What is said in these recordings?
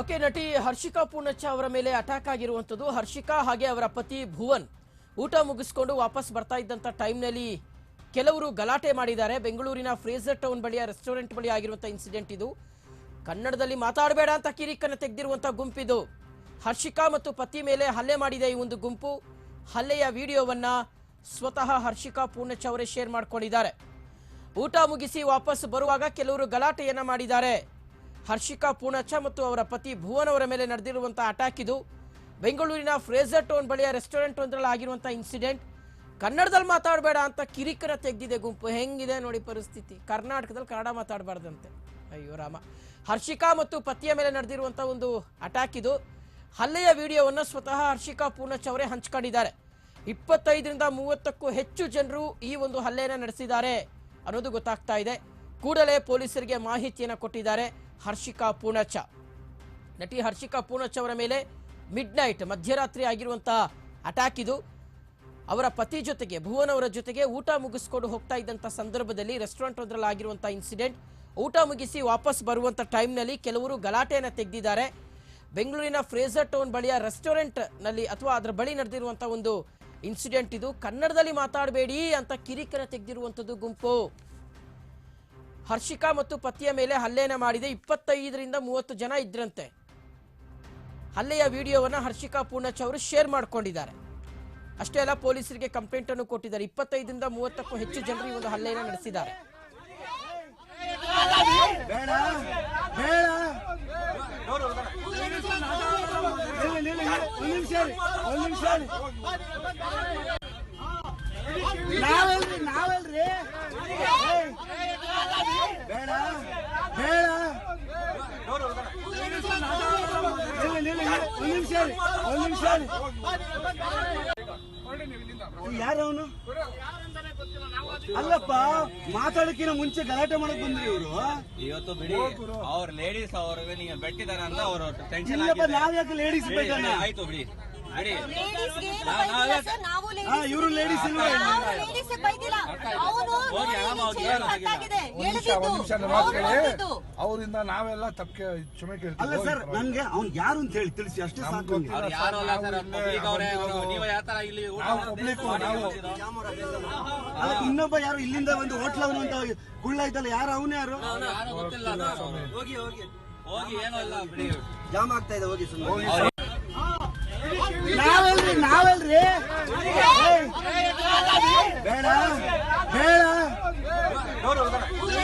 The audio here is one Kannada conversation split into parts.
ಓಕೆ, ನಟಿ ಹರ್ಷಿಕಾ ಪೂರ್ಣಚ್ಚ ಅವರ ಮೇಲೆ ಅಟ್ಯಾಕ್ ಆಗಿರುವಂಥದ್ದು. ಹರ್ಷಿಕಾ ಹಾಗೆ ಅವರ ಪತಿ ಭುವನ್ ಊಟ ಮುಗಿಸ್ಕೊಂಡು ವಾಪಸ್ ಬರ್ತಾ ಇದ್ದಂಥ ಟೈಮ್ನಲ್ಲಿ ಕೆಲವರು ಗಲಾಟೆ ಮಾಡಿದ್ದಾರೆ. ಬೆಂಗಳೂರಿನ ಫ್ರೇಜರ್ ಟೌನ್ ಬಳಿಯ ರೆಸ್ಟೋರೆಂಟ್ ಬಳಿ ಆಗಿರುವಂಥ ಇನ್ಸಿಡೆಂಟ್ ಇದು. ಕನ್ನಡದಲ್ಲಿ ಮಾತಾಡಬೇಡ ಅಂತ ಕಿರಿಕನ್ನು ತೆಗೆದಿರುವಂಥ ಗುಂಪಿದು. ಹರ್ಷಿಕಾ ಮತ್ತು ಪತಿ ಮೇಲೆ ಹಲ್ಲೆ ಮಾಡಿದೆ ಈ ಒಂದು ಗುಂಪು. ಹಲ್ಲೆಯ ವಿಡಿಯೋವನ್ನ ಸ್ವತಃ ಹರ್ಷಿಕಾ ಪೂರ್ಣಚ್ಚ ಅವರೇ ಶೇರ್ ಮಾಡ್ಕೊಂಡಿದ್ದಾರೆ. ಊಟ ಮುಗಿಸಿ ವಾಪಸ್ ಬರುವಾಗ ಕೆಲವರು ಗಲಾಟೆಯನ್ನ ಮಾಡಿದ್ದಾರೆ. ಹರ್ಷಿಕಾ ಪೂರ್ಣಚ್ಚ ಮತ್ತು ಅವರ ಪತಿ ಭುವನ್ ಅವರ ಮೇಲೆ ನಡೆದಿರುವಂತಹ ಅಟ್ಯಾಕ್ ಇದು. ಬೆಂಗಳೂರಿನ ಫ್ರೇಸರ್ ಟೋನ್ ಬಳಿಯ ರೆಸ್ಟೋರೆಂಟ್ ಒಂದರಲ್ಲಿ ಆಗಿರುವಂತಹ ಇನ್ಸಿಡೆಂಟ್ ಕನ್ನಡದಲ್ಲಿ ಮಾತಾಡಬೇಡ ಅಂತ ಕಿರಿಕರ ತೆಗೆದಿದೆ ಗುಂಪು. ಹೆಂಗಿದೆ ನೋಡಿ ಪರಿಸ್ಥಿತಿ. ಕರ್ನಾಟಕದಲ್ಲಿ ಕನ್ನಡ ಮಾತಾಡಬಾರ್ದಂತೆ. ಅಯ್ಯೋ ರಾಮ. ಹರ್ಷಿಕಾ ಮತ್ತು ಪತಿಯ ಮೇಲೆ ನಡೆದಿರುವಂಥ ಒಂದು ಅಟ್ಯಾಕ್ ಇದು. ಹಲ್ಲೆಯ ವಿಡಿಯೋವನ್ನು ಸ್ವತಃ ಹರ್ಷಿಕಾ ಪೂರ್ಣಚ್ ಅವರೇ ಹಂಚ್ಕೊಂಡಿದ್ದಾರೆ. ಇಪ್ಪತ್ತೈದರಿಂದ ಮೂವತ್ತಕ್ಕೂ ಹೆಚ್ಚು ಜನರು ಈ ಒಂದು ಹಲ್ಲೆಯನ್ನು ನಡೆಸಿದ್ದಾರೆ ಅನ್ನೋದು ಗೊತ್ತಾಗ್ತಾ ಇದೆ. ಕೂಡಲೇ ಪೊಲೀಸರಿಗೆ ಮಾಹಿತಿಯನ್ನು ಕೊಟ್ಟಿದ್ದಾರೆ ಹರ್ಷಿಕಾ ಪೂರ್ಣಚ್ಚ ನಟಿ ಹರ್ಷಿಕಾ ಪೂರ್ಣಚ್ ಅವರ ಮೇಲೆ ಮಿಡ್ ನೈಟ್ ಮಧ್ಯರಾತ್ರಿ ಆಗಿರುವಂತಹ ಅಟ್ಯಾಕ್ ಇದು. ಅವರ ಪತಿ ಜೊತೆಗೆ, ಭುವನ್ ಅವರ ಜೊತೆಗೆ ಊಟ ಮುಗಿಸ್ಕೊಂಡು ಹೋಗ್ತಾ ಇದ್ದಂಥ ಸಂದರ್ಭದಲ್ಲಿ ರೆಸ್ಟೋರೆಂಟ್ ಒಂದರಲ್ಲಿ ಆಗಿರುವಂಥ ಇನ್ಸಿಡೆಂಟ್ ಊಟ ಮುಗಿಸಿ ವಾಪಸ್ ಬರುವಂಥ ಟೈಮ್ನಲ್ಲಿ ಕೆಲವರು ಗಲಾಟೆಯನ್ನು ತೆಗೆದಿದ್ದಾರೆ. ಬೆಂಗಳೂರಿನ ಫ್ರೇಸರ್ ಟೌನ್ ಬಳಿಯ ರೆಸ್ಟೋರೆಂಟ್ನಲ್ಲಿ ಅಥವಾ ಅದರ ಬಳಿ ನಡೆದಿರುವಂಥ ಒಂದು ಇನ್ಸಿಡೆಂಟ್ ಇದು. ಕನ್ನಡದಲ್ಲಿ ಮಾತಾಡಬೇಡಿ ಅಂತ ಕಿರಿಕರ ತೆಗೆದಿರುವಂಥದ್ದು ಗುಂಪು. ಹರ್ಷಿಕಾ ಮತ್ತು ಪತಿಯ ಮೇಲೆ ಹಲ್ಲೆನ ಮಾಡಿದೆ. ಇಪ್ಪತ್ತೈದರಿಂದ ಮೂವತ್ತು ಜನ ಇದ್ರಂತೆ. ಹಲ್ಲೆಯ ವಿಡಿಯೋವನ್ನು ಹರ್ಷಿಕಾ ಪೂರ್ಣಚ್ ಅವರು ಶೇರ್ ಮಾಡ್ಕೊಂಡಿದ್ದಾರೆ. ಅಷ್ಟೇ ಅಲ್ಲ, ಪೊಲೀಸರಿಗೆ ಕಂಪ್ಲೇಂಟ್ ಅನ್ನು ಕೊಟ್ಟಿದ್ದಾರೆ. ಇಪ್ಪತ್ತೈದರಿಂದ ಮೂವತ್ತಕ್ಕೂ ಹೆಚ್ಚು ಜನರು ಈ ಒಂದು ಹಲ್ಲೆಯನ್ನು ನಡೆಸಿದ್ದಾರೆ ಬೇಡ ಬೇಡ ನಿಲ್ಲಿ, ನಿಲ್ಲಿ, ನಿಲ್ಲಿ. ಒಂದ್ ನಿಮಿಷ ಇರಿ, ಒಂದ್ ನಿಮಿಷ ಇರಿ. ನಾವಲ್ರಿ ನಾವಲ್ರಿ ಏಯ್. ಬೇಡ ಬೇಡ ನಿಲ್ಲಿ, ನಿಲ್ಲಿ, ನಿಲ್ಲಿ. ಒಂದ್ ನಿಮಿಷ ಇರಿ, ಒಂದ್ ನಿಮಿಷ ಇರಿ. ಯಾರು ಅವನು ಅಲ್ಲಪ್ಪ ಮಾತಾಡಕಿನ ಮುಂಚೆ ಗಲಾಟೆ ಮಾಡಕ್ ಬಂದ್ರಿ ಇವರು? ಇವತ್ತು ಬಿಡಿ ಅವ್ರ ಲೇಡೀಸ್ ಅವ್ರಿಗೆ ನೀವು ಬೆಟ್ಟಿದಾರ ಅಂತ ಅವರು ಟೆನ್ಷನ್ ಇಲ್ಲಪ್ಪ ನಾವ್ಯಾಕೆ ಲೇಡೀಸ್ ಬೇಕಣ್ಣ? ಆಯ್ತು ಬಿಡಿ ನಾವೇ- ನಾವು ಇವರು ಲೇಡೀಸ್ ಇಲ್ವಾ ಅವರಿಂದ ನಾವೆಲ್ಲ ತಪ್ಪೆ ಕ್ಷಮೆ ಅಲ್ಲ ಕೇಳ್ತೀವಿ ಸರ್ ನನ್ಗೆ ಅವ್ನ್ ಯಾರು ಅಂತ ಹೇಳಿ ತಿಳಿಸಿ ಅಷ್ಟೇ ಸಾಕು ನನ್ಗೆ. ಅವ್ರು ಯಾರು ಅಲ್ಲ ಸರ್ ಪಬ್ಲಿಕ್ ಅವರೇ ಅವರು ನೀವು ಯಾವ ಇಲ್ಲಿ ಊಟ ನಾವು public, ಇನ್ನೊಬ್ಬ ಯಾರು ಇಲ್ಲಿಂದ ಒಂದು ಹೋಟ್ಲ್ ಅವನು ಅಂತ ಗುಳ್ಳ ಇದ್ದಲ್ಲ ಯಾರು ಅವನೇ ಯಾರು? ಯಾರೋ ಗೊತ್ತಿಲ್ಲ ಅದು. ಹೋಗಿ ಹೋಗಿ. ಹೋಗಿ ಏನೋ ಇಲ್ಲ ಜಾಮ್ ಆಗ್ತಾ ಇದೆ ಹೋಗಿ ಸುಮ್ಮನೆ ನಾವಲ್ರಿ ನಾವಲ್ರಿ ಏಯ್. ಬೇಡ ಬೇಡ ನಿಲ್ಲಿ, ನಿಲ್ಲಿ, ನಿಲ್ಲಿ.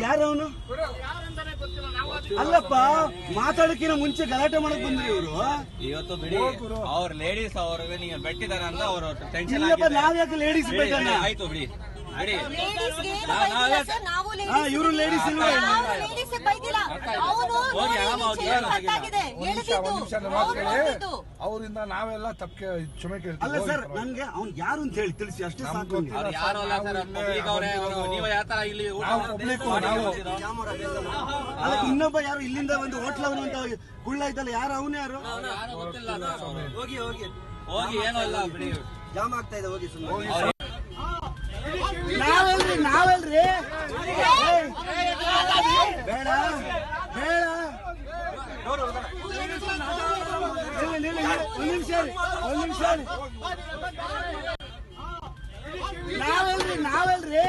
ಯಾರು ಅವನು? ಅಲ್ಲಪ್ಪ ಮಾತಾಡಕ್ಕಿನ ಮುಂಚೆ ಗಲಾಟೆ ಮಾಡಕ್ ಬಂದ್ರಿ ಇವರು. ಇವತ್ತು ಬಿಡಿ ಅವ್ರ ಲೇಡೀಸ್ ಅವ್ರಿಗೆ ನೀವು ಬೆಟ್ಟಿದಾರ ಅಂತ ಅವ್ರ ಟೆನ್ಷನ್ ಇಲ್ಲಪ್ಪ ನಾವ್ಯಾಕೆ ಲೇಡೀಸ್ ಬೇಕಣ್ಣ? ಆಯ್ತು ಬಿಡಿ. ಇವರು ಲೇಡೀಸ್. ಅವರಿಂದ ನಾವೆಲ್ಲ ತಪ್ಪೆ ಕ್ಷಮೆ ಅಲ್ಲ ಕೇಳ್ತೀವಿ ಸರ್ ನನ್ಗೆ ಅವ್ನ್ ಯಾರು ಅಂತ ಹೇಳಿ ತಿಳಿಸಿ ಅಷ್ಟೇ ಸಾಕು ಅಲ್ಲ ಅಲ್ಲ ಇನ್ನೊಬ್ಬ ಯಾರು ಇಲ್ಲಿಂದ ಒಂದು ಹೋಟ್ಲ್ ಅವನು ಅಂತ ಗುಳ್ಳ ಇದ್ದಲ್ಲ ಯಾರು ಅವನು ಯಾರು? ಯಾರೋ ಗೊತ್ತಿಲ್ಲ ಹೋಗಿ ಹೋಗಿ. ಹೋಗಿ ಏನೂ ಇಲ್ಲ ಜಾಮ್ ಆಗ್ತಾ ಇದೆ ಹೋಗಿ ಸುಮ್ಮನೆ ನಾವೆಲ್ರಿ. ಬೇಡ ಬೇಡ. ಒಂದ್ ನಿಮಿಷ ಒಂದ್ ನಿಮಿಷ ನಾವಲ್ರಿ ನಾವಲ್ರಿ.